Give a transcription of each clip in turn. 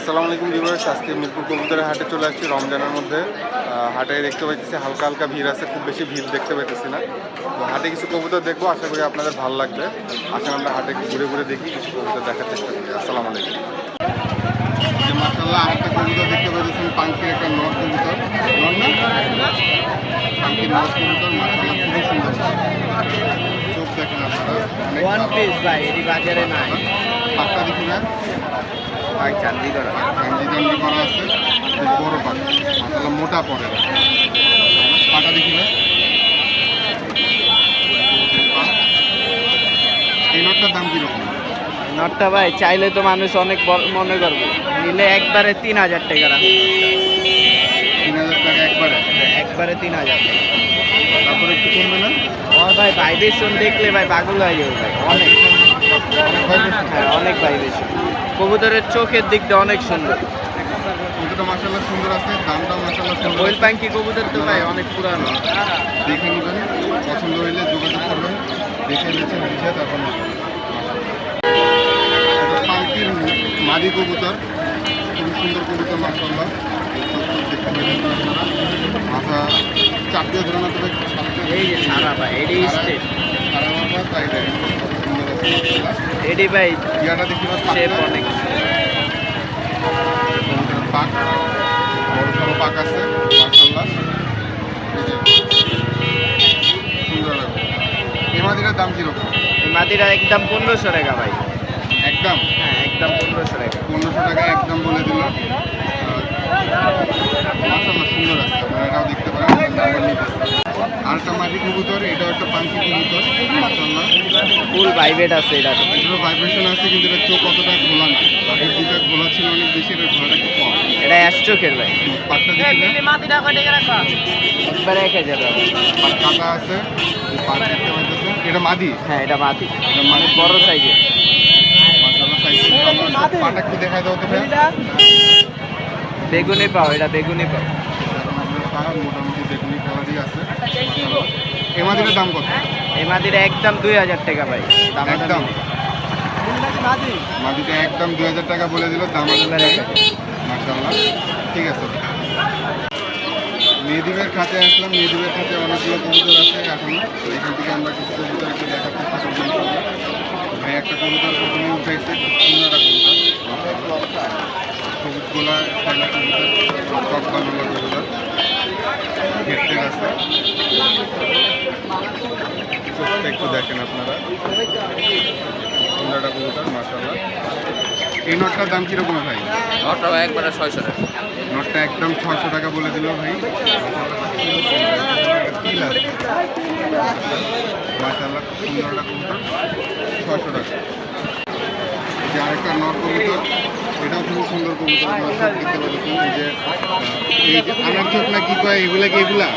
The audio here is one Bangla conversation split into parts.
আসসালামু আলাইকুম ভিউয়ার্স আজকে মিরপুর কবুতরের হাটে চলে আসছি রমজানের মধ্যে। হাটে দেখতে পাইতেছি হালকা হালকা ভিড় আছে খুব বেশি ভিড় দেখতে পাইতেছি না। তো হাটে কিছু কবুতর দেখব আশা করি আপনাদের ভালো লাগবে। আসলে আমরা হাটে ঘুরে ঘুরে দেখি কিছু কবুতর দেখার চেষ্টা করি। আসসালামু আলাইকুম। মাসাল্লাহ আরেকটা কবুতর দেখতে পাইতেছেন পাঙ্কির একটা নর কবুতর। নর না? পাঙ্কির নর কবুতর মাসাল্লাহ খুবই সুন্দর। চোখ দেখেন আপনারা ওয়ান পিস ভাই এটি বাজারে নাই। পাক্কা দেখি না? চান্দি করা গাঞ্জি গাঞ্জি করা আছে বড় মোটা পড়ে। পাটা দেখি না এই নটটার দাম কীরকম? নটটা ভাই চাইলে তো মানুষ অনেক মনে করবে। নিলে একবারে তিন হাজার টাকা তিন হাজার টাকা একবারে? একবারে তিন হাজার টাকা। তারপরে একটু কমবে না? ও ভাই ভাইব্রেশন দেখলে ভাই পাগল হয়ে যাবে ভাই। অনেক। অনেক। হ্যাঁ অনেক ভাইব্রেশন কবুতরের চোখের দিকটা অনেক সুন্দর। সুন্দর আছে দামটাও মাসাল্লাহ সুন্দর কোয়েল আছে। পাঙ্কি কবুতর তো ভাই অনেক পুরানো। দেখে নেবেন পছন্দ হইলে যোগাযোগ করবেন। দেখে নিচ্ছে বুঝে তারপর নেবেন। মাদি কবুতর খুবই সুন্দর কবুতর দেখতে পেলেন আপনারা। মাথা চাপ দিয়ে ধরে না তবে এই যে সারা ভাই এডি স্টেট। সারা মাথা তাই দেখেন এডি ভাই শেপ অনেক। পাক। বড় সড়ো পাক আছে মাসাল্লাহ এই মাদিটার দাম কীরকম? এই মাটিটা একদম পনেরোশো টাকা ভাই। একদম? হ্যাঁ একদম পনেরোশো টাকা। পনেরোশো টাকা একদম বলে দিল। মাসাল্লাহ সুন্দর আছে। আপনারা এটাও দেখতে পারেন আরেকটা মাটি কবুতর এটাও একটা পাঙ্কি কবুতর মাসাল্লাহ ফুল ভাইব্রেট আছে এটা। এটারও ভাইব্রেশন আছে কিন্তু এটার চোখ অতটা ঘোলা না। আগের দুটা ঘোলা ছিল অনেক বেশি এটার ঘোলাটা একটু কম। এটা অ্যাশ চোখের ভাই। পাটটা একবারে টাকা পাট কাটা আছে পাট দেখতে পাইতেছেন? এটা মাদি? হ্যাঁ এটা মাটি এটা মাদি। বড় সাইজের আছে পাটা একটু দেখাই দাও তো বেগুনি পাও এটা বেগুনি পাও। মোটামুটি বেগুনি কালারই আছে। এই মাদিটার দাম কত? এই মাটিটা একদম দুই হাজার টাকা ভাই। একদম। মাদিটা একদম দুই হাজার টাকা বলে দিল দাম মাসাল্লাহ ঠিক আছে। মেয়েদিবের খাতে আসলাম। মেয়েদিবের খাতে অনেকগুলো কবুতর আছে এখনও। তো এখান থেকে আমরা কিছু কবুতর একটু দেখার চেষ্টা করব। ভাই একটা কবুতর প্রথমে সুন্দর একটা কবুতর সবুজ গোলা খেলা কবুতর বানানো কবুতর। হেডটের আছে। চোখটা একটু দেখেন আপনারা। একটা কবুতর মাসাল্লাহ এই নটটার দাম কীরকম ভাই? নটাও একবারে ছয়শো টাকা। নোটটা একদম ছশো টাকা বলে দিল ভাই। মাসাল্লাহ একটা কবুতর ছশো টাকা। যে আরেকটা নট কবুতর এটাও খুব সুন্দর কবুতর দেখতে পাচ্ছেন। যে এই যে আনার চোখ না কি কয়? এগুলা কি এগুলা?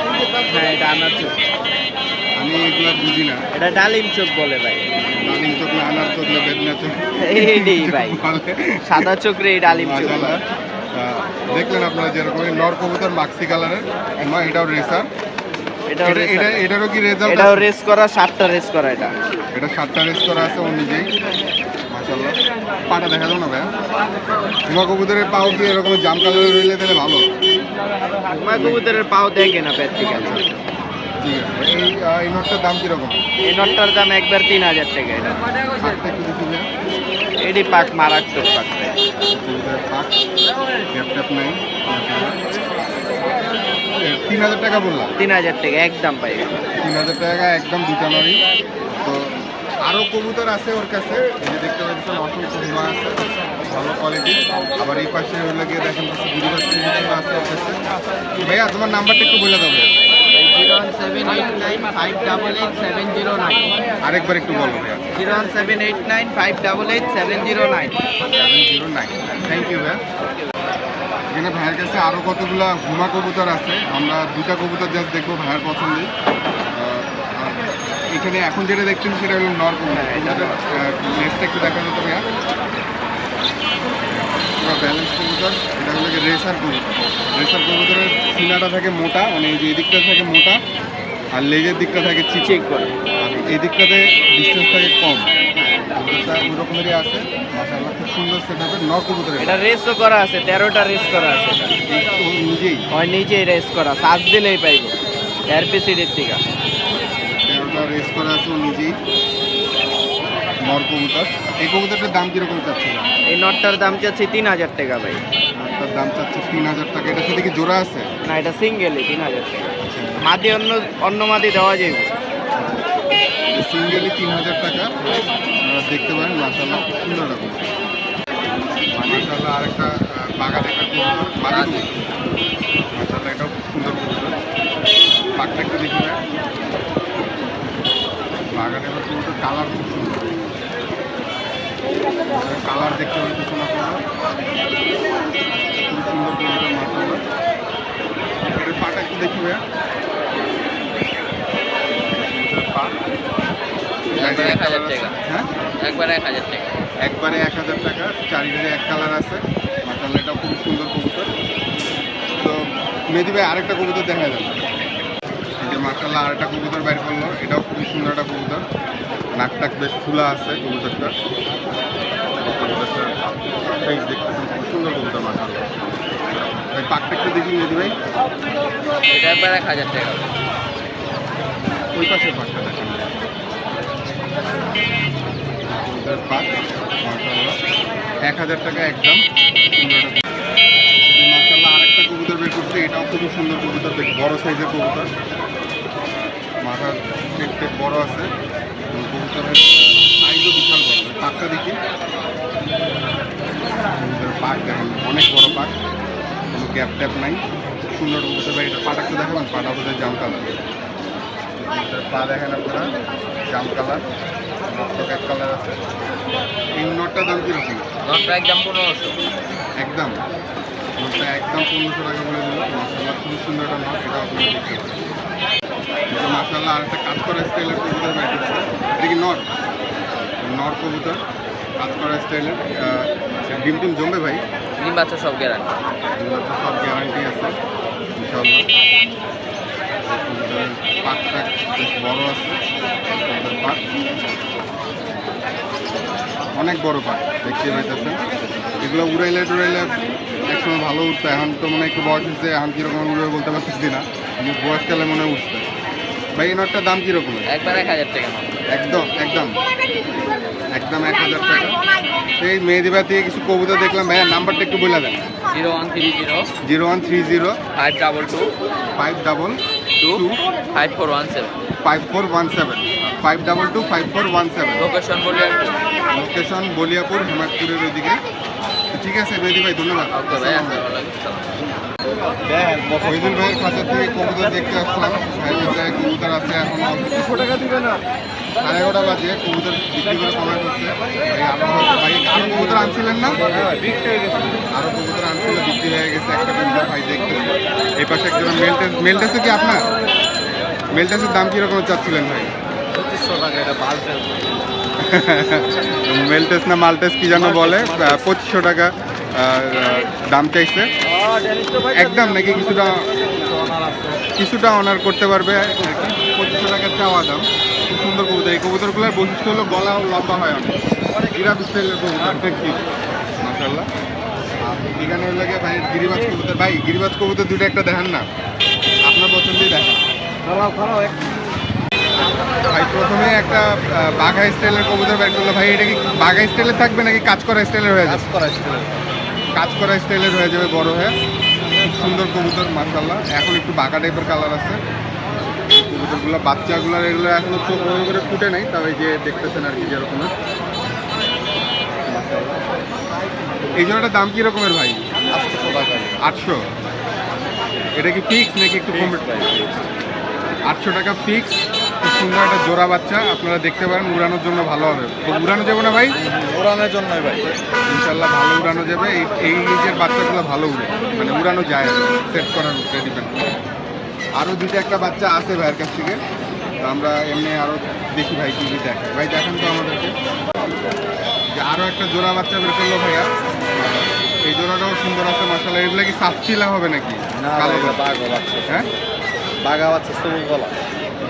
হ্যাঁ এটা আনার চোখ। আমি এগুলা বুঝি না। এটা ডালিম চোখ বলে ভাই। ডালিম চোখ না আনার চোখ না বেদনা চোখ। এইটাই ভাই। সাদা চোখ রে এই ডালিম চোখ দেখলেন আপনারা যেরকম নর কবুতর মাক্সি কালারের এটাও রেসার এটারও কি রেজাল্ট এটাও রেস করা সাতটা রেস করা এটা। এটা সাতটা রেস করা আছে ও নিজেই। পাটা দেখা দাও না ভাইয়া? তোমার কবুতরের পাও কি এরকম জাম কালারের রইলে তাহলে ভালো? আমার কবুতরের পাও দেখে না প্র্যাকটিক্যাল ঠিক আছে এই এই নটটার দাম কীরকম? এই নটটার দাম একবার তিন হাজার টাকা এটা। পাকটা এডি পাক মারাত্মক পাক ভাই। পাক নাই তিন হাজার টাকা বললাম। তিন হাজার টাকা একদম পাই। তিন হাজার টাকা একদম দুটা নরই তো আরও কবুতর আছে ওর কাছে যে দেখতে পাচ্ছেন অসংখ্য হিমা আছে ভালো কোয়ালিটি আবার এই পাশে হলে গিয়ে দেখেন কিছু আছে ওর কাছে। ভাইয়া তোমার নাম্বারটা একটু বলে দেবে zero one seven eight nine five double eight seven zero nine. আরেকবার একটু বলো ভাইয়া। Zero one seven eight nine five double eight seven zero nine. Seven zero nine thank you ভাইয়া। এখানে ভাইয়ের কাছে আরও কতগুলো ঘুমা কবুতর আছে? আমরা দুটা কবুতর জাস্ট দেখব ভাইয়ের পছন্দের। এখানে এখন যেটা দেখছেন সেটা হলো নর কবুতর। নেক্সটটা একটু দেখা যেত ভাইয়া। পুরো ব্যালেন্স কবুতর এটা হলো রেসার কবুতর। রেসার কবুতরের সিনাটা থাকে মোটা মানে এই যে এই দিকটা থাকে মোটা আর লেজের দিকটা থাকে চিচি চেক করে। আর এই দিকটাতে ডিস্টেন্স থাকে কম। কবুতরটা ওই রকমেরই আছে মাসাল্লাহ খুব সুন্দর সেটআপের নর কবুতর এটা রেসও করা আছে তেরোটা রেস করা আছে ও নিজেই। ওই নিজেই রেস করা সার্চ দিলেই পাইব। এরপিসিডির থেকে তেরোটা রেস করা আছে ও নিজেই। নর কবুতর। এই কবুতরটার দাম কীরকম চাচ্ছিল এই নটটার দাম চাচ্ছি তিন হাজার টাকা ভাই। তার দাম চাচ্ছে তিন হাজার টাকা। এটার সাথে কি জোড়া আছে? না এটা সিঙ্গেলই তিন হাজার টাকা। মাদি অন্য অন্য মাদি দেওয়া যাবে। সিঙ্গেলি তিন হাজার টাকা। দেখতে পারেন মাসাল্লাহ খুব সুন্দর রকম। মাসাল্লাহ আরেকটা বাগান একটা বাগান মাসাল্লাহ এটাও সুন্দর পাকটা একটু দেখি না বাগানে এবার কবুতর কালার খুব সুন্দর। কালার দেখতে পাচ্ছেন আপনারা খুব সুন্দর কবুতর মাসাল্লাহ এটার পাটা একটু দেখি ভাইয়া। কবুতরের পা একবারে এক হাজার টাকা। হ্যাঁ? একবারে এক হাজার টাকা। একবারে এক হাজার টাকা। চারিদিকে এক কালার আছে। মাসাল্লাহ এটাও খুব সুন্দর কবুতর। তো মেহেদি ভাই আরেকটা কবুতর দেখা যাবে যে মাসাল্লাহ আরেকটা কবুতর বের করল। এটাও খুব সুন্দর একটা কবুতর। নাক টাক বেশ খোলা আছে কবুতরটা। দেখতেছেন খুব সুন্দর কবুতর ভাই পাকটা একটু দেখি ভাই। এটা একবারে এক হাজার টাকা। ওই পাশে পাকটা দেখেন। পাক মাসাল্লাহ এক হাজার টাকা একদম। মাসাল্লাহ আরেকটা কবুতর বের করছে। এটাও খুবই সুন্দর কবুতর বড় সাইজের কবুতর। মাথার বড় আছে। কবুতরের সাইজও বিশাল বড় পাকটা দেখি পাক দেখেন অনেক বড় পাক কোনো গ্যাপ ট্যাপ নাই। খুব সুন্দর কবুতর ভাই এটা পাটা একটু দেখাবেন পাটা বোধহয় জাম কালার। পা দেখেন আপনারা জাম কালার এক কালার আছে। এই নটটার দাম কীরকম? নটটা একদম পনেরোশো। একদম? নোটটা একদম পনেরোশো টাকা বলে দিল। মাসাল্লাহ খুবই সুন্দর একটা নোট এটা আপনারা দেখতে এটা মাসাল্লাহ আর একটা কাজ করা স্টাইলের কবুতর বের করছে। এটা কি নট নট কবুতর কাজ করা স্টাইলের। ডিম টিম জমবে ভাই? ডিম বাচ্চা সব গ্যারান্টি এগুলো তো সব গ্যারান্টি আছে ইনশাল্লাহ কবুতরের পাকটা বেশ বড় আছে পাক অনেক বড় পাক দেখতে পাইতেছেন। এগুলো উড়াইলে টুড়াইলে একসময় ভালো উঠতো এখন তো মনে হয় একটু বয়স হচ্ছে এখন কীরকম উড়বে বলতে পারতেছি না। কিন্তু বয়সকালে মনে হয় উঠছে। ভাই এই নটটার দাম কীরকম? একবারে এক হাজার টাকা একদম একদম। একদম এক হাজার টাকা। এই মেহেদিবার থেকে কিছু কবুতর দেখলাম। ভাইয়া নাম্বারটা একটু বলে দেন। Zero one three zero. Zero one three zero. Five double two. Five double two. Five four one seven. Five four one seven. Five double two five four one seven. Location বলি আর লোকেশন বলিয়াপুর হেমাদপুরের ওইদিকে। ঠিক আছে মেহেদি ভাই ধন্যবাদ। ওকে ভাই। শহীদুল ভাইয়ের খাঁচা থেকে কবুতর দেখতে আসলাম। কাছে কবুতর আছে এখন। সাড়ে এগারোটা বাজে কবুতর বিক্রি করে কমে করছে ভাই আরও হয়তো- কবুতর আনছিলেন না? আরও কবুতর আনছিল বিক্রি হয়ে গেছে একটা কবুতর ভাই দেখতে। এই পাশে একজন মেলটেস মেলটেসে কি আপনার? মেলটেসের দাম কীরকম চাচ্ছিলেন ভাই? মেলটেস না মালটেস কি যেন বলে। পঁচিশশো টাকা দাম চাইছে। একদম নাকি কিছুটা কিছুটা অনার করতে পারবে। পঁচিশশো টাকা চাওয়া দাম। খুব সুন্দর কবুতর। এই কবুতরগুলোর বৈশিষ্ট্য হলো গলাও লম্বা হয় অনেক। গিরাপ স্টাইলের কবুতর। কি মাসাল্লাহ এখানে হলো গিয়ে ভাই গিরিবাজ কবুতর। ভাই গিরিবাজ কবুতর দুটো একটা দেখান না। আপনার পছন্দই দেখেন। ভাই প্রথমে একটা বাঘা স্টাইলের কবুতর বের করল। ভাই এটা কি বাঘা স্টাইলের থাকবে নাকি কাজ করা স্টাইলের হয়ে যাবে? কাজ করা স্টাইলের হয়ে যাবে বড় হয়ে। খুব সুন্দর কবুতর মার্শাল্লাহ এখন একটু বাঁকা টাইপের কালার আছে। কবুতরগুলো বাচ্চাগুলো এগুলো এখনও চোখ ওই করে ফুটে নাই তবে যে দেখতেছেন আর কি যেরকম। এই জোড়াটার দাম কি রকমের ভাই? আটশো। এটা কি ফিক্স নাকি একটু কম? আটশো টাকা ফিক্স সুন্দর একটা জোড়া বাচ্চা আপনারা দেখতে পারেন উড়ানোর জন্য ভালো হবে। তো উড়ানো যাবে না ভাই? উড়ানোর জন্যই ভাই। ইনশাল্লাহ ভালো উড়ানো যাবে। এই এই এজের বাচ্চাগুলো ভালো উড়ে। মানে উড়ানো যায় সেট করার উপরে ডিপেন্ড আরও দুটো একটা বাচ্চা আছে ভাইয়ের কাছ থেকে। তো আমরা এমনি আরও দেখি ভাই কী দেখে। ভাই দেখেন তো আমাদেরকে। যে আরও একটা জোড়া বাচ্চা বের করল ভাইয়া। এই জোড়াটাও সুন্দর আছে মশালা এগুলো কি সাতচিলা হবে নাকি? না? বাঘ বাচ্চা। হ্যাঁ? বাঘা বাচ্চা সবুজ গলা।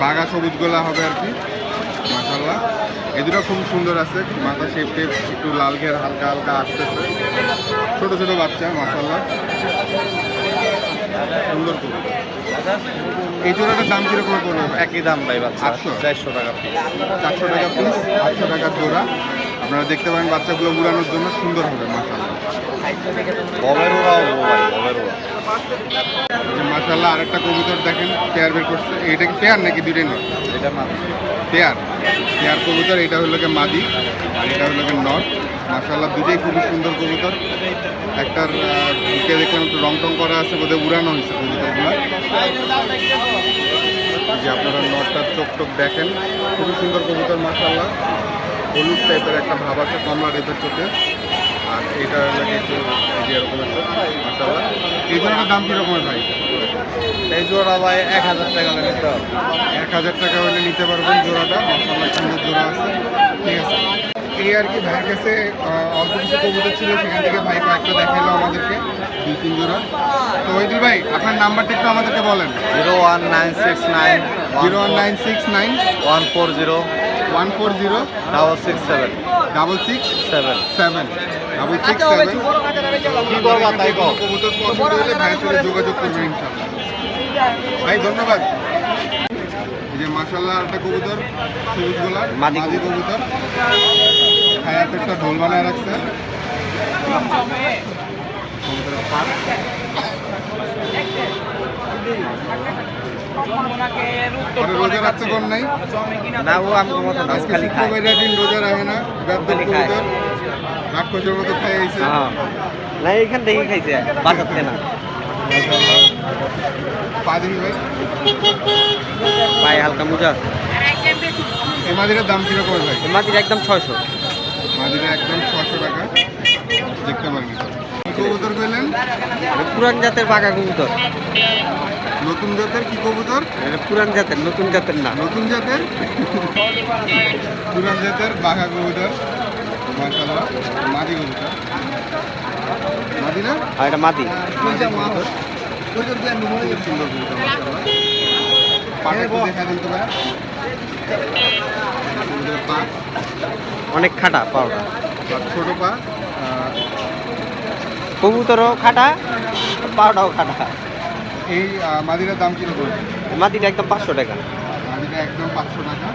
বাঘা সবুজ গোলা হবে আর কি মাশাল্লাহ এই দুটো খুব সুন্দর আছে মাথা শেপ টেপ একটু লাল ঘের হালকা হালকা আসতেছে। ছোট ছোট বাচ্চা মাশাল্লাহ সুন্দর কবুতর এই জোড়াটার দাম কীরকম পড়বে? একই দাম ভাই বাচ্চা আটশো? চারশো টাকা পিস চারশো টাকা পিস আটশো টাকা জোড়া। আপনারা দেখতে পারেন বাচ্চাগুলো উড়ানোর জন্য সুন্দর হবে মাশাল্লাহ ভাই ববের ওরা মাশাল্লাহ আরেকটা কবুতর দেখেন পেয়ার বের করছে। এটা কি পেয়ার নাকি দুটোই নট? এটা পেয়ার। পেয়ার কবুতর এটা হলো গিয়ে মাদি আর এটা হলো গিয়ে নট। মাশাল্লাহ দুটোই খুবই সুন্দর কবুতর। একটার বুকে দেখলাম একটু রং টং করা আছে বোধহয় উড়ানো হয়েছে কবুতরগুলো। যে আপনারা নটটার চোখ টোক দেখেন খুবই সুন্দর কবুতর মাশাল্লাহ হলুদ টাইপের একটা ভাব আছে কমলা টাইপের চোখে। আর এটা হলো একটু এই একটা জোড়াটার দাম কীরকমের ভাই? এই জোড়া ভাই এক হাজার টাকা লাগে নিতে হবে। এক হাজার টাকা হলে নিতে পারবেন জোড়াটা মাসাল্লাহ সুন্দর জোড়া আছে। ঠিক আছে। এই আর কি ভাইয়ের কাছে অল্প কিছু কবুতর ছিল সেখান থেকে ভাই কয়েকটা দেখাইলো আমাদেরকে দুই তিন জোড়া। তো ওইদিল ভাই আপনার নাম্বারটা একটু আমাদেরকে বলেন। Zero one nine six nine zero one nine six nine one four zero one four zero double six seven. Double six seven. Seven. Double six seven কি করবা তাই কও। কবুতর পছন্দ হলে ভাইয়ের সাথে যোগাযোগ করবেন ইনশাল্লাহ ভাই ধন্যবাদ। এই যে মাসাল্লাহ একটা কবুতর সবুজ গোলার মাদি কবুতর। খায়াত একটা ঢোল বানায় রাখছে। কবুতরের। পরে রোজা রাখতে কোন নাই? না ও আমি আজকে খালি খায়। দিন রোজা রাখে না খালি কবুতর। রাক্ষসের মতো খাই আইছে। হ্যাঁ। না এইখান থেকেই খাইছে। বাঁচাচ্ছে না। মাশাআল্লাহ। পা দেখি ভাই পায়ে হালকা মোজা। এই মাদিরের দাম কীরকম ভাই? এই একদম ছয়শো। মাদিরা একদম ছশো টাকা। দেখতে পারবি কবুতর পেলেন? পুরান জাতের পাকা কবুতর। নতুন জাতের কি কবুতর? পুরান জাতের নতুন জাতের না। নতুন জাতের? পুরান জাতের বাঘা কবুতর। মাদি মাদি না? আর এটা মাদি। অনেক খাটা পাওয়া ছোট পা কবুতরও খাটা পাওয়াটাও খাটা। এই মাদিরার দাম কীরকম মাটিটা একদম পাঁচশো টাকা। মাদিরা একদম পাঁচশো টাকা।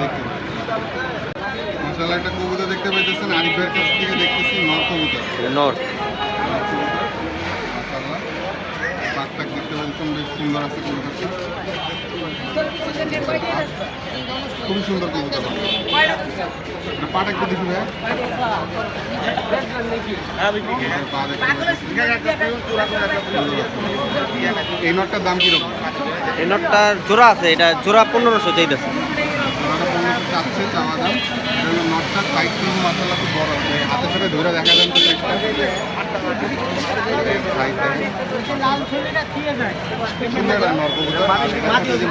দেখতে মশালা একটা দেখতে পাইতেছেন আরিফের কাছ থেকে দেখতেছি নর নর। দেখতে বেশ সুন্দর আছে খুবই সুন্দর পাটা একটু দেখি পাইতেছি। এই নটটার দাম কীরকম? এই নটটার জোড়া আছে এটা জোড়া পনেরোশো চাইতেছে। চাচ্ছে চাওয়া দাম। এটা হলো কিন্তু মাসাল্লাহ খুব বড়। আছে হাতের সাথে ধরে দেখা যান তো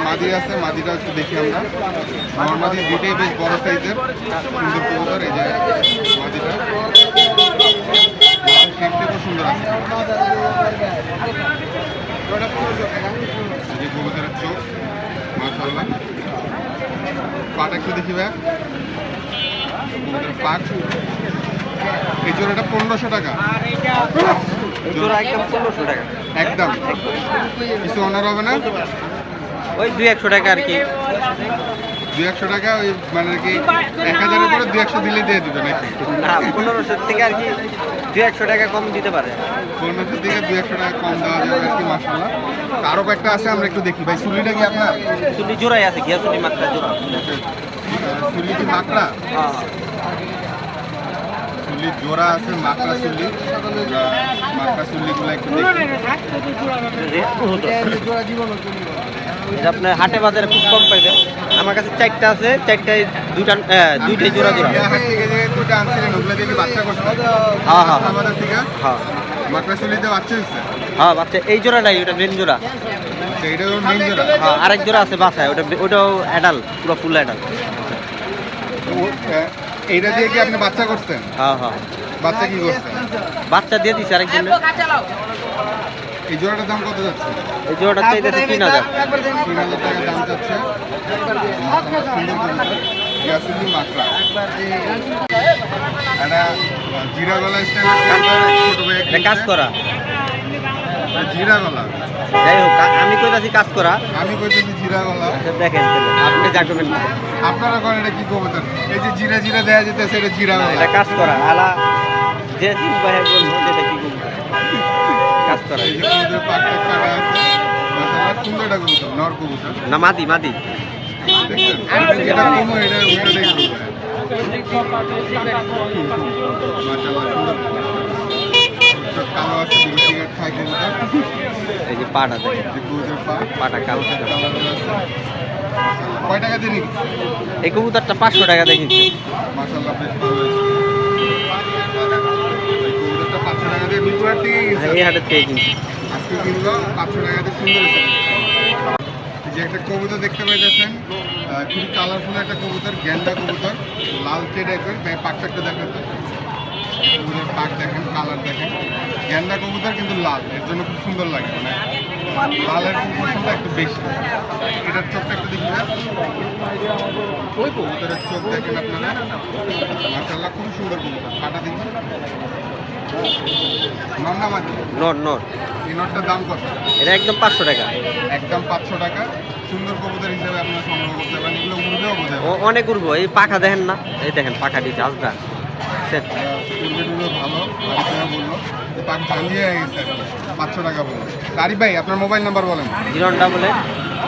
মাদি আছে। মাদিটা একটু দেখি আমরা। নর মাদি দুইটাই বেশ বড় সাইজের। সুন্দর কবুতর। এই যে মাদিটা শেপটা খুব সুন্দর আছে। যে কবুতরের চোখ। মাশাল্লাহ পাটা একটু দেখি ভাই। কবুতরের পাট এই জোড়াটা পনেরোশো টাকা। জোড়া একদম পনেরোশো টাকা। একদম। কিছু অনার হবে না? ওই দুই একশো টাকা আর কি। একশো টাকা ওই মানে কি এক হাজারের পরে একশো দিলে দিয়ে দিবে নাকি? না পনেরোশোর থেকে আর কি দুই একশো টাকা কম দিতে পারে। পনেরোশোর দু একশো টাকা কম দেওয়া যাবে আর কি মাসাল্লাহ আরও কয়েকটা আছে আমরা একটু দেখি। ভাই চুলিটা কি আপনার? চুলি জোড়াই আছে ঘিয়া চুলি মাত্রা জোড়া। চুলি কি মাকড়া হ্যাঁ। চুলি জোড়া আছে মাকড়া চুলি। মাকড়া চুল্লিগুলো একটু এটা আপনার হাটে বাজারে খুব কম পাইবেন আমার কাছে চারটা আছে চারটায় আহ, দুইটাই জোড়া জোড়া। হাট থেকে যে দুটো আনছিলেন ওগুলো দিয়ে কি বাচ্চা করছে? হ্যাঁ হ্যাঁ হ্যাঁ। মাকড়া চুলিতে বাচ্চা হয়েছে? হ্যাঁ বাচ্চা। এই জোড়াটাই ওটা মেন জোড়া। জোড়া? হ্যাঁ আরেক জোড়া আছে বাসায় ওটা ওটাও অ্যাডাল পুরো ফুল অ্যাডাল এইটা দিয়ে কি আপনি বাচ্চা করছেন হ্যাঁ হ্যাঁ। বাচ্চা কি করছেন বাচ্চা দিয়ে দিচ্ছে আরেকজন এই জোড়াটার দাম কত যাচ্ছে? এই জোড়াটা চাইতেছে তিন হাজার। তিন হাজার টাকা দাম যাচ্ছে। গ্যাসুলি মাকড়া একটা জিরা গলা স্টাইলের ছোট কাজ করা। জিরা গলা। যাই হোক আমি কইতাছি কাজ করা। আমি কইতেছি জিরা গলা। আচ্ছা, দেখেন আপনি যা করবেন আপনারা করেন এটা কি কবুতর? এই যে জিরা জিরা দেয়া যেতেছে এটা জিরা গলা। এটা কাজ করা আলা যে জিনিস বলব যেটা কি কাজ করা। এই যে কবুতরের পাকটা কাটা আছে মাশাআল্লাহ সুন্দর একটা কবুতর নর কবুতর। না মাদি মাদি। দেখছেন এটা কমো এটা ওটা দেখুন মাশাআল্লাহ সুন্দর। কবুতর। কালো আছে দুটো সিগারেট খায় কবুতর এই যে পাটা দেখেন। কবুতর পা। পাটা কালো কয় টাকা দিয়ে এই কবুতরটা পাঁচশো টাকা দেখেছি মাশাআল্লাহ বেশ ভালো কবুতরটা পাঁচশো টাকা দিয়ে মিরপুরের থেকে গেছে এই হাটের থেকে কিনছি। আজকে কিনলো পাঁচশো টাকা দিয়ে সুন্দর যে একটা কবুতর দেখতে পাইতেছেন খুবই কালারফুল একটা কবুতর গেন্ডা কবুতর লালচে টাইপের পাকটা একটু দেখেন তো কবুতর পাক দেখেন কালার দেখেন। গেন্ডা কবুতর কিন্তু লাল এর জন্য খুব সুন্দর লাগে মানে লালের কবুতরটা একটু বেশি। এটার চোখটা একটু দেখি ওই কবুতরের চোখ দেখেন আপনারা। খুব সুন্দর কবুতর। কাটা নন্না মাটি? নট নট এই নটটার দাম কত? এটা একদম পাঁচশো টাকা। একদম পাঁচশো টাকা। সুন্দর কবুতর হিসেবে আপনারা সংগ্রহ করতে পারেন এগুলো উড়বেও অনেক উঠবো এই পাখা দেখেন না। এই দেখেন পাখা দিচ্ছে আজরা সেট উড়বে ভালো আরিফা বলল। যে ঝালিয়ে গেছে পাঁচশো টাকা বলল। আরিফ ভাই আপনার মোবাইল নাম্বার বলেন। Zero double eight.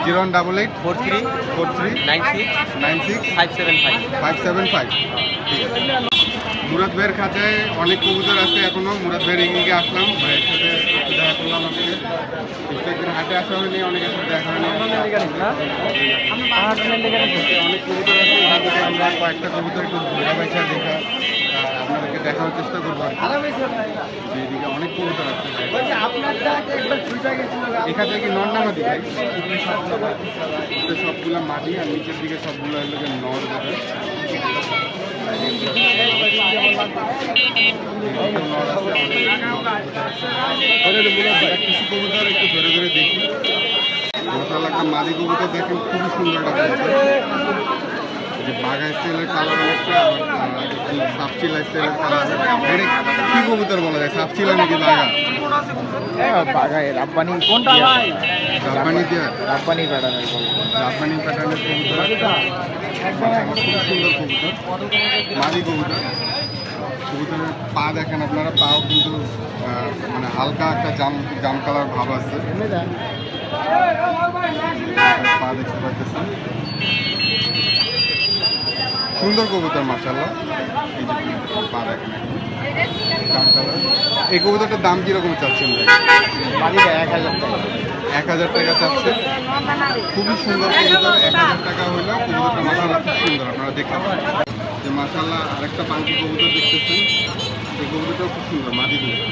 Zero double eight. Four three. Four three. Nine six. Nine six. Five seven five. Five seven five. ঠিক আছে। মুরাদ ভাইয়ের খাঁচায় অনেক কবুতর আছে এখনও। মুরাদ ভাইয়ের এগিয়ে আসলাম। ভাইয়ের সাথে দেখা করলাম আজকে। প্রত্যেকদিন হাটে আসা হয়নি অনেকের সাথে দেখা হয়নি। অনেক কবুতর আছে। এখান থেকে আমরা কয়েকটা কবুতর একটু ঘুরে বেচা দেখা। দেখানোর চেষ্টা করব। যে এদিকে অনেক কবুতর আছে এখান থেকে মাটি ভাই? উপরে সবগুলা মাটি আর নিচের দিকে সবগুলো গিয়ে নর যাবে নর নর কিছু কবুতর একটু ধরে ধরে দেখি। মশালা একটা মাদি কবুতর দেখেন খুবই সুন্দর একটা যে বাঘা স্টাইলের কালার সাপচিলা স্টাইলের কালার কি কবুতর বলা যায়? সাপচিলা নাকি বাঘা? বাগায় রাব্বানি কোনটা ভাই? জাপানি দিয়ে রাব্বানি প্যাটার্নের জাপানি প্যাটার্নের কবুতর। সুন্দর কবুতর। মাদি কবুতর। কবুতরের পা দেখেন আপনারা পাও কিন্তু আহ, মানে হালকা একটা জাম জাম কালার ভাব আছে। পা দেখতে পাচ্ছেন সুন্দর কবুতর মার্শাল্লাহ এই কবুতরটার দাম কীরকম চাচ্ছেন ভাই? এক হাজার টাকা। এক হাজার টাকা চাচ্ছে। খুবই সুন্দর কবুতর এক হাজার টাকা হইল কবুতরটা মাসাল্লাহ খুব সুন্দর আপনারা দেখতে পারেন যে মাসাল্লাহ আরেকটা পাঙ্কি কবুতর দেখতেছেন। এই কবুতরটাও খুব সুন্দর মাদি কবুতর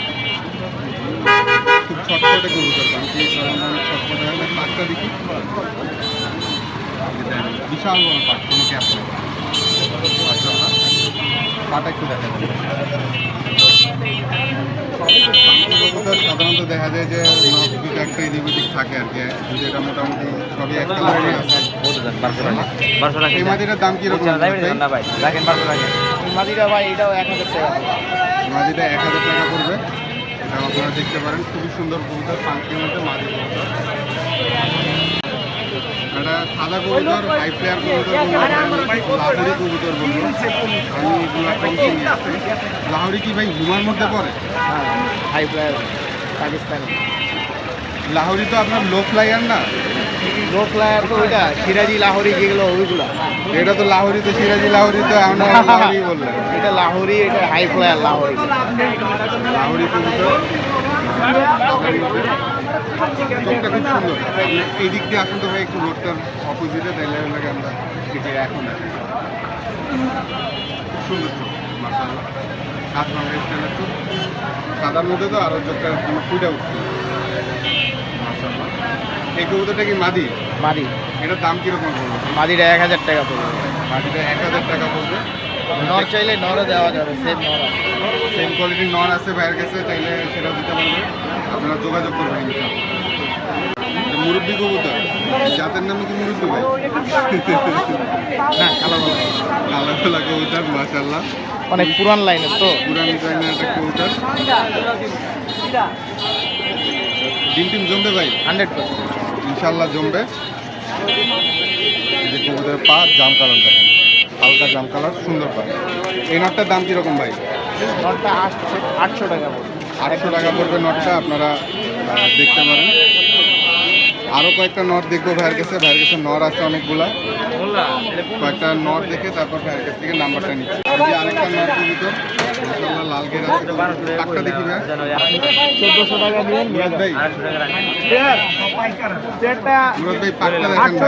খুব ছটফটে কবুতর পাঙ্কি সাধারণত ছটফটে হয় না পাকটা দেখি বিশাল বড় পাক কোনো ক্যাপ নেই। পাটা একটু দেখা কবুতর সাধারণত দেখা যায় যে দুটো একটা এদিক থাকে আর কি কিন্তু এটা মোটামুটি সবই এক কালারই আছে। বারোশো টাকা বারোশো এই মাদিটার দাম কীরকম ভাই? দেখেন মাদিরা ভাই। এটাও এক হাজার টাকা মাদিটা এক হাজার টাকা পড়বে। এটা আপনারা দেখতে পারেন। খুবই সুন্দর কবুতর পাঙ্কির মধ্যে মাদি কবুতর। সাদা কবুতর হাই প্লেয়ার কবুতর লাহোরি কবুতর বলব। আমি এগুলো কম চিনি আছে কি ভাই ঘুমার মধ্যে পড়ে? হ্যাঁ হাই প্লেয়ার পাকিস্তানি। লাহোরি তো আপনার লো ফ্লাইয়ার না। লো প্লেয়ার তো ওইটা সিরাজি লাহরি যেগুলো ওইগুলা। এটা তো লাহরি তো সিরাজি লাহরি তো এখন লাহোরি বললেন এটা লাহোরি এটা হাই ফ্লাইয়ার লাহরি। লাহরি কবুতর। চোখটা খুব সুন্দর। এই দিক দিয়ে আসুন তো ভাই একটু রোডটার অপোজিটে তাইলে লাগে আমরা কেটে এখন সুন্দর চোখ মাসাল্লাহ সাত স্টাইলের চোখ সাদার মধ্যে তো আরও চোখটা ফুটে উঠছে। এই কবুতরটা কি মাদি? মাদি। এটার দাম কীরকম পড়বে? মাদিটা এক হাজার টাকা পড়বে। মাদিটা এক হাজার টাকা পড়বে। নর চাইলে নরও দেওয়া যাবে সেম নর সেম কোয়ালিটির নন আছে ভাইয়ের কাছে চাইলে সেটাও দিতে পারবে আপনারা যোগাযোগ করবেন মুরব্বি কবুতর। জাতের নামে কি মুরব্বি ভাই? না কালো কালা কালা কবুতর মাশাল্লাহ অনেক পুরান লাইনের তো। পুরান ডিজাইনের একটা কবুতর। ডিম টিম জমবে ভাই? Hundred percent. ইনশাল্লাহ জমবে। যে কবুতরের পা জাম কালার দেখেন হালকা জাম কালার সুন্দর পা এই নটটার দাম কীরকম ভাই? নটটা আটশো আটশো টাকা পড়বে। আটশো টাকা পড়বে নটটা আপনারা দেখতে পারেন। আরও কয়েকটা নট দেখব ভাইয়ের কাছে। ভাইয়ের কাছে নট আছে অনেকগুলা। কয়েকটা নট দেখে তারপর ভাইয়ের কাছ থেকে নাম্বারটা নিচ্ছি। আরেকটা নট কবুতর মাশাআল্লাহ লাল গের আছে। দেখি ভাই। চোদ্দোশো টাকা দিবেন মুরাদ ভাই। মুরাদ ভাই পাকটা দেখেন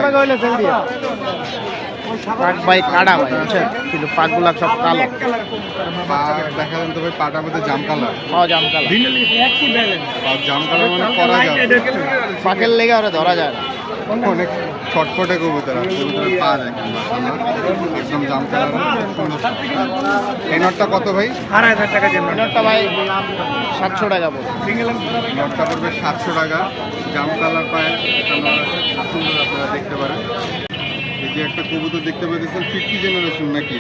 পাক ভাই কাটা ভাই বুঝছেন? কিন্তু পাকগুলা সব কালো। পা দেখা যান তো ভাই পাটার মধ্যে জাম কালার। পাওয়া জাম কালো আর জাম কালার মানে করা যায়। পাকের লেগে ওরা ধরা যায় না। অনেক ছটফটে কবুতর আর কবুতরের পা দেখেন একদম জাম কালার এই নটটা কত ভাই? আড়াই হাজার টাকা দিন নটটা ভাই সাতশো টাকা পড়বে নটটা পড়বে সাতশো টাকা। জাম কালার পায় সুন্দর আপনারা দেখতে পারেন। এই যে একটা কবুতর দেখতে পেয়েছেন ফিফটি জেনারেশন নাকি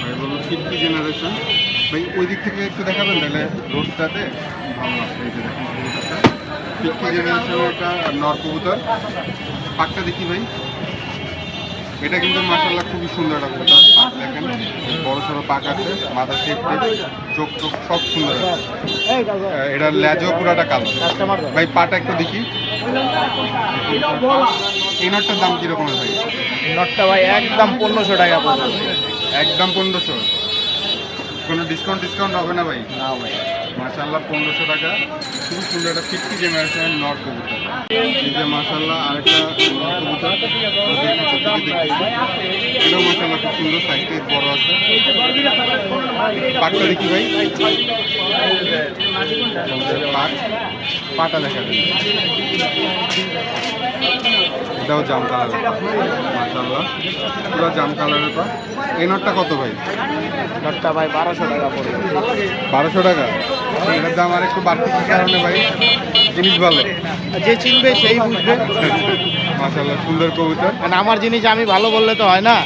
ভাই বলব ফিফটি জেনারেশন ভাই ওই দিক থেকে একটু দেখাবেন তাহলে রোডটাতে ভালো লাগবে এই যে দেখেন কবুতরটা ফিফটি জেনারেশনের একটা নর কবুতর পাকটা দেখি ভাই এটা কিন্তু মাসাল্লাহ খুবই সুন্দর একটা কবুতর পাক দেখেন বড় সড়ো পাক আছে মাথা শেপ চোখ চোখ সব সুন্দর আছে আহ, এটার লেজও পুরাটা কালো ভাই পাটা একটু দেখি এই নটটার দাম কীরকম ভাই? নটটা ভাই একদম পনেরোশো টাকা পড়বে একদম পনেরোশো? কোনো ডিসকাউন্ট ডিসকাউন্ট হবে না ভাই? না ভাই। মাশাল্লাহ পনেরোশো টাকা। খুব সুন্দর একটা ফিফটি জেনারেশনের নট কবুতর। এই যে মাশাল্লাহ আরেকটা কবুতর এটাও মাশাল্লাহ খুব সুন্দর সাইজটা বড় আছে। পাটটা দেখি ভাই। পাট, পাটা দেখা যায় এটাও জাম কালারের মাশাল্লাহ পুরো জাম কালারের পা। এই নটটা কত ভাই? নটটা ভাই বারোশো টাকা পড়বে বারোশো টাকা? এটার দাম আর একটু বাড়তি কি কারণে ভাই? জিনিস ভালো। যে চিনবে সেই বুঝবে। মাশাল্লাহ সুন্দর কবুতর। মানে আমার জিনিস আমি ভালো বললে তো হয় না।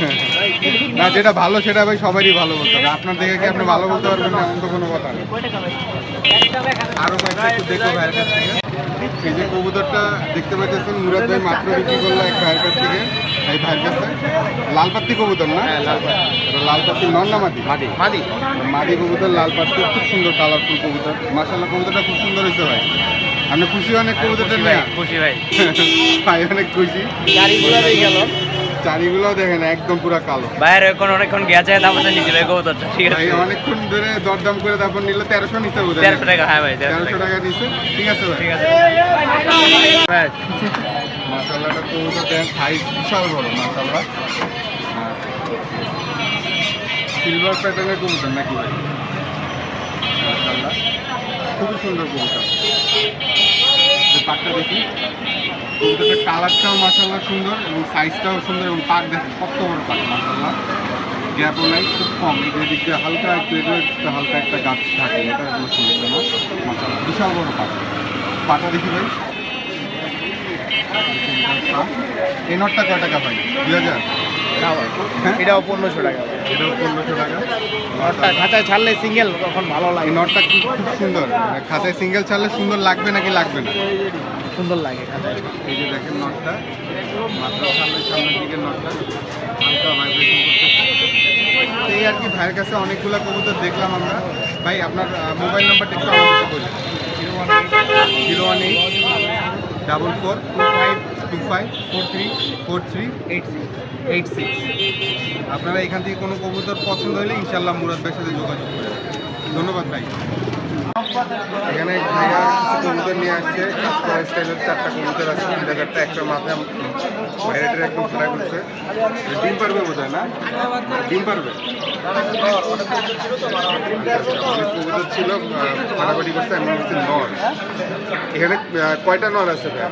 না যেটা ভালো সেটা ভাই সবারই ভালো বলতে হবে। আপনার দেখে কি আপনি ভালো বলতে পারবেন না? এমন তো কোনো কথা নেই আরও কয়েকটা একটু দেখো ভাইয়ের কাছ থেকে। এই যে কবুতরটা দেখতে পাচ্ছেন মুরাদ ভাই মাত্র বিক্রি করল এক ভাইয়ের কাছ থেকে এই ভাইয়ের কাছে। লাল পাত্তি কবুতর না? লালপাত্তি লাল পাত্তি। এটা নন না মাটি মাদি। মাদি। মাদি কবুতর লাল পাত্তি খুব সুন্দর কালারফুল কবুতর। মাসাল্লাহ কবুতরটা খুব সুন্দর হয়েছে ভাই। আপনি খুশি অনেক কবুতরটা নেই খুশি ভাই। ভাই অনেক খুশি। গাড়িগুলো গেল। চারিগুলো দেখেন একদম পুরো কালো। বাইরে এখন অনেকক্ষণ গেছে তারপর তো নিচে কবুতরটা ঠিক আছে। অনেকক্ষণ ধরে দরদাম করে তারপর নিলে তেরোশো নিতে বোধ তেরোশো টাকা হ্যাঁ ভাই তেরোশো টাকা। নিচ্ছে ঠিক আছে ঠিক আছে। মাসাল্লাহটা কবুতর দেন সাইজ বিশাল বড় মাসাল্লাহ সিলভার প্যাটার্নের কবুতর নাকি ভাই? খুবই সুন্দর কবুতর। যে পাকটা দেখি। কবুতরটার কালারটাও মাসাল্লাহ সুন্দর এবং সাইজটাও সুন্দর এবং পাক দেখেন কত বড় পাক মাসাল্লাহ গ্যাপও নাই খুব কম। যে দিক দিয়ে হালকা একটু এগুলো একটু হালকা একটা গাছ থাকে এটা কোনো সমস্যা না মাসাল্লাহ বিশাল বড় পাক। পাটা দেখি ভাই। এই নটটা কয় টাকা ভাই? দুই হাজার? হ্যাঁ? এটাও পনেরোশো টাকা। এটাও পনেরোশো টাকা। নটটা খাঁচায় ছাড়লে সিঙ্গেল তখন ভালো লাগে। নটটা খুব সুন্দর। মানে খাতায় সিঙ্গেল ছাড়লে সুন্দর লাগবে নাকি লাগবে না? সুন্দর লাগে এই যে দেখেন নটটা মাত্র সামনের সামনের দিকে নটটা হালকা ভাইব্রেশন করতেছে। এই আর কি ভাইয়ের কাছে অনেকগুলো কবুতর দেখলাম আমরা। ভাই আপনার মোবাইল নাম্বারটা একটু আমাকে বলি zero one eight double four two five two five four three four three eight six eight six আপনারা এখান থেকে কোনো কবুতর পছন্দ হলে ইনশাল্লাহ মুরাদ ভাইয়ের সাথে যোগাযোগ করে ধন্যবাদ ভাই। এখানে ভাইয়া কিছু কবুতর নিয়ে আসছে স্টাইলের চারটা কবুতর আছে চারটা একটা মাথায় ভাইরাটের একদম ফ্রাই করছে। ডিম পারবে বোধ হয় না? ডিম পারবে? কবুতর ছিল ফাটাফাটি করছে আমি বলছি নর। এখানে কয়টা নর আছে ভাই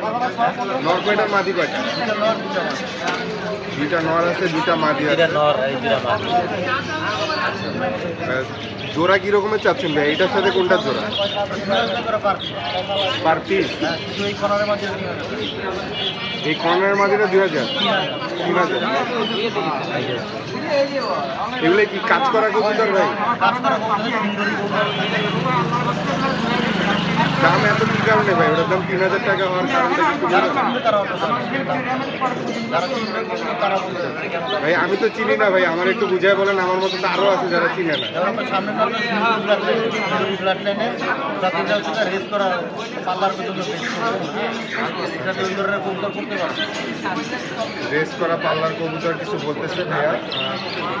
নর কয়টা মাদি কয়টা? দুইটা নর আছে দুইটা মাদি আছে। জোড়া কি রকমের চাচ্ছেন ভাই এটার সাথে কোনটা জোড়া? পার পিস এই কর্নারের মাঝেটা দুই হাজার। তিন হাজার। এগুলো কি কাজ করা কবুতর ভাই? দাম এত কি কারণে ভাই? ওটার দাম তিন হাজার টাকা হওয়ার কারণটা? ভাই আমি তো চিনি না ভাই আমার একটু বুঝাই বলেন আমার মতো তো আরও আছে যারা চিনে না। রেস করা পাল্লার কবুতর কিছু বলতেছে ভাইয়া।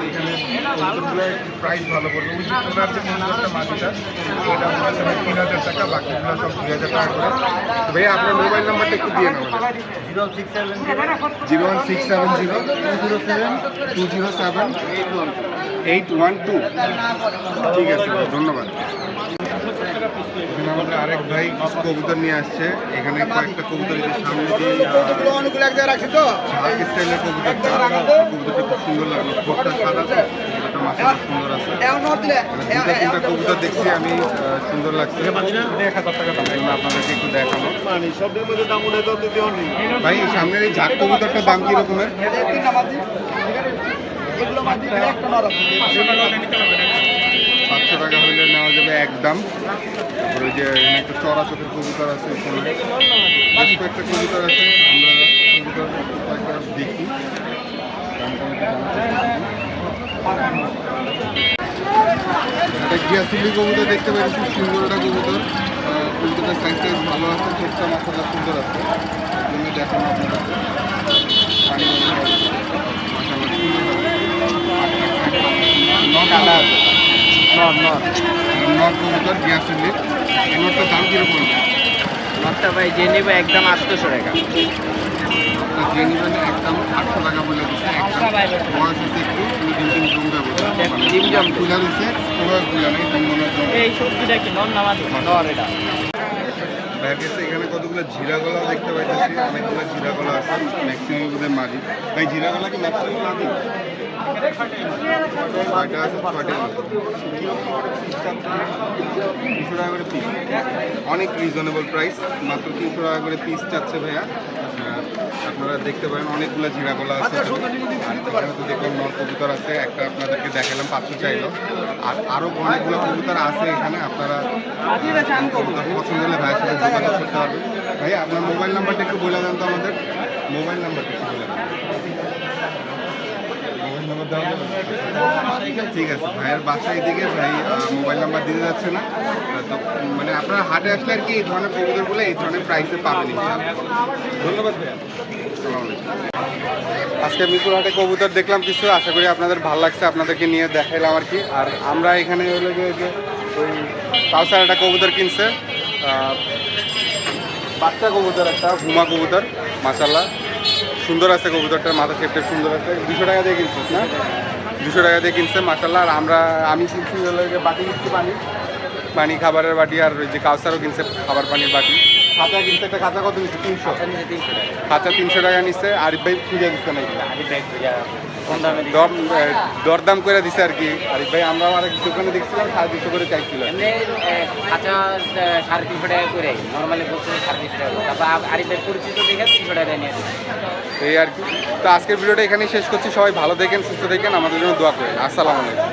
এখানে প্রাইস ভালো পড়বে ওই যে টুনার যে কবুতরটা মাটিটা ওটা তিন হাজার টাকা বাকিগুলো সব দুই হাজার টাকা করে। ভাইয়া, আপনার মোবাইল নাম্বারটা একটু দিয়ে নেবেন zero one six seven zero zero seven two zero seven, eight one two. ঠিক আছে ধন্যবাদ। আমাদের আরেক ভাই কিছু কবুতর নিয়ে আসছে। এখানে কয়েকটা কবুতর সামনে স্টাইলের কবুতরটা কবুতরটা খুব সুন্দর লাগল। ঠোঁটটা সাদা কবুতরটা মাথাটা সুন্দর আছে। মানে তিনটা কবুতর দেখছি আমি সুন্দর লাগছে। আপনাদেরকে একটু দেখানো ভাই সামনের এই ঝাঁক কবুতরটার দাম কি রকমের? সাতশো টাকা হলে নেওয়া যাবে একদম। তারপরে যে এখানে একটা চড়া চোখের কবুতর আছে ওখানে বেশ কয়েকটা কবুতর আছে আমরা কবুতর দেখি। একটু গিয়াসিলি কবুতর দেখতে পাচ্ছি সুন্দর একটা কবুতর। আহ, কবুতরটার সাইজটা ভালো আছে ঠোঁটটা মাথাটা সুন্দর আছে। জন্য দেখানো আপনার কাছে পানি আছে। নর নর নট কবুতর এই নটটার দাম কীরকম? নরটা ভাই যে নেবে একদম আটশোশো টাকা। যে নেবেন একদম আটশো টাকা বলে দিচ্ছে একদম বয়স হচ্ছে একটু তুমি ডিম ডিম জমবে বলে ডিম জমবে। তুলা দিচ্ছে পুরো তুলা নেই ডিম জমবে এই সবজিটা কি নর নামাজ নর এটা। এখানে কতগুলো জিরা গলা দেখতে পাইতেছি অনেকগুলো জিরা গলা আছে ম্যাক্সিমাম বোধহয় মাঝি ভাই জিরা গলা কি ম্যাক্সিমাম মাঝি ছয়টা আছে ছয়টা তিনশো টাকা করে পিস অনেক রিজনেবল প্রাইস মাত্র তিনশো টাকা করে পিস চাচ্ছে ভাইয়া। আপনারা দেখতে পারেন অনেকগুলো জিরা গলা আছে তো দেখলাম নর কবুতর আছে একটা আপনাদেরকে দেখালাম পাঁচশো চাইলো। আর আরও অনেকগুলো কবুতর আছে এখানে আপনারা পছন্দ হলে ভাইয়ের সাথে যোগাযোগ করতে হবে ভাই আপনার মোবাইল নাম্বারটা একটু বলে দেন তো আমাদের। মোবাইল নাম্বারটা একটু বলে দেন মোবাইল নাম্বার দেওয়া যাবে ঠিক আছে ভাইয়ের বাসায় দিকে ভাই মোবাইল নাম্বার দিতে যাচ্ছে না। তো মানে আপনারা হাটে আসলে আর কি এই ধরনের কবুতরগুলো এই ধরনের প্রাইসে পাবেন। ধন্যবাদ ভাইয়া। আজকে মিরপুর হাটে কবুতর দেখলাম কিছু আশা করি আপনাদের ভালো লাগছে আপনাদেরকে নিয়ে দেখাইলাম আর কি। আর আমরা এখানে হলো যে ওই কাউসার একটা কবুতর কিনছে বাচ্চা কবুতর একটা হুমা কবুতর মাসাল্লাহ সুন্দর আছে কবুতরটার, মাথা শেপটা সুন্দর আছে। দুশো টাকা দিয়ে কিনছিস না? দুশো টাকা দিয়ে কিনছে মাসাল্লাহ আর আমরা, আমি কিনছি বাটি কিনছি পানি। পানি খাবারের বাটি আর ওই যে কাউসারও কিনছে, খাবার পানির বাটি। খাতা কিনছে, একটা খাতা কত নিচ্ছে? তিনশো। খাতা তিনশো টাকা নিচ্ছে, আরিফ ভাই খুঁজে দিচ্ছে নাকি? দামে দরদাম করে দিছে আর কি। আরিফ ভাই আমরা আরেক দোকানে দেখছিলাম সাড়ে দুশো করে চাইছিল। কাঁচা সাড়ে তিনশো টাকা করে। নর্মালি বলছে সাড়ে তিনশো টাকা তারপর ভাই পরিচিত দেখে তিনশো টাকা নিয়ে এই আর কি। তো আজকের ভিডিওটা এখানেই শেষ করছি। সবাই ভালো দেখেন সুস্থ দেখেন। আমাদের জন্য দোয়া করেন। আসসালামু আলাইকুম।